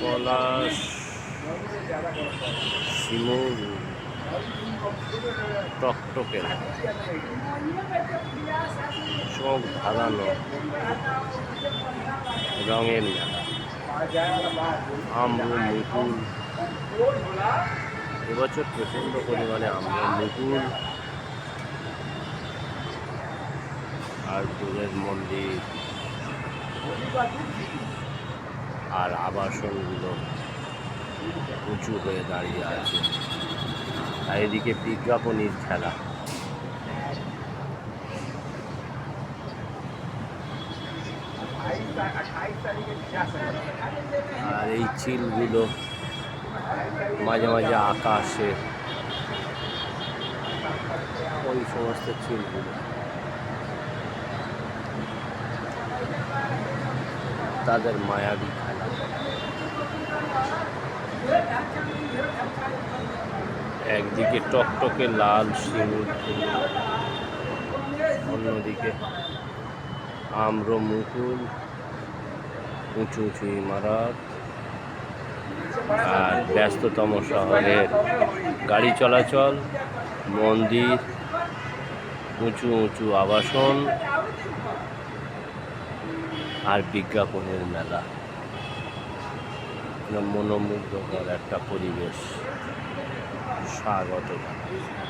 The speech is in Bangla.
পলাশ, শিমুল, টকটকে। চোখ ধারানো রঙের আমরু, মুকুল। এবছর প্রচণ্ড পরিমাণে আমরা, মুকুল। আর দূরের মন্দির। আর আবাসনগুলো উঁচু হয়ে দাঁড়িয়ে আছে। আর এদিকে বিজ্ঞাপনীর খেলা। আর এই চিলগুলো মাঝে মাঝে আকাশে। ওই সমস্ত চিলগুলো। তাদের মায়াবী খেলা একদিকে টকটকে লাল শিমুল, অন্যদিকে আম্র মুকুল, উঁচু উঁচু ইমারত, আর ব্যস্ততম শহরের গাড়ি চলাচল, মন্দির, উঁচু উঁচু আবাসন আর বিজ্ঞাপনের মেলা। মনোমুগ্ধকর একটা পরিবেশ। 差点给